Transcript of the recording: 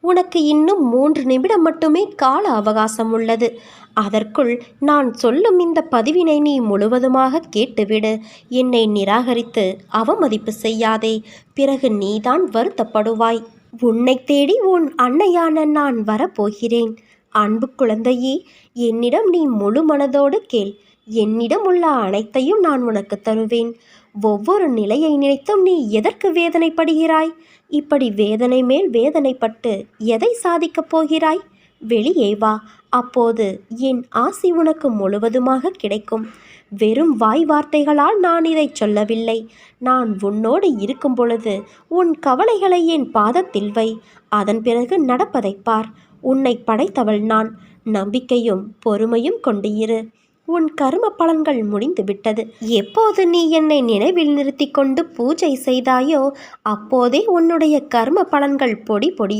உனக்கு இன்னும் மூன்று நிமிடம் மட்டுமே கால அவகாசம் உள்ளது. அதற்குள் நான் சொல்லும் இந்த பதிவினை நீ முழுவதுமாக கேட்டுவிடு. என்னை நிராகரித்து அவமதிப்பு செய்யாதே. பிறகு நீதான் வருத்தப்படுவாய். உன்னை தேடி உன் அன்னையான நான் வரப்போகிறேன். அன்பு குழந்தையே என்னிடம் நீ முழு மனதோடு கேள். என்னிடம் உள்ள அனைத்தையும் நான் உனக்கு தருவேன். ஒவ்வொரு நிலையை நினைத்தும் நீ எதற்கு வேதனைப்படுகிறாய்? இப்படி வேதனை மேல் வேதனைப்பட்டு எதை சாதிக்கப் போகிறாய்? வெளியே வா அப்போது என் ஆசி உனக்கு முழுவதுமாக கிடைக்கும். வெறும் வாய் வார்த்தைகளால் நான் இதை சொல்லவில்லை. நான் உன்னோடு இருக்கும் பொழுது உன் கவலைகளை என் பாதத்தில் வை. அதன் பிறகு நடப்பதைப் பார். உன்னை படைத்தவள் நான். நம்பிக்கையும் பொறுமையும் கொண்டு இரு. உன் கர்ம பலன்கள் முடிந்து விட்டது. எப்போது நீ என்னை நினைவில் நிறுத்தி கொண்டு பூஜை செய்தாயோ அப்போதே உன்னுடைய கர்ம பலன்கள் பொடி பொடி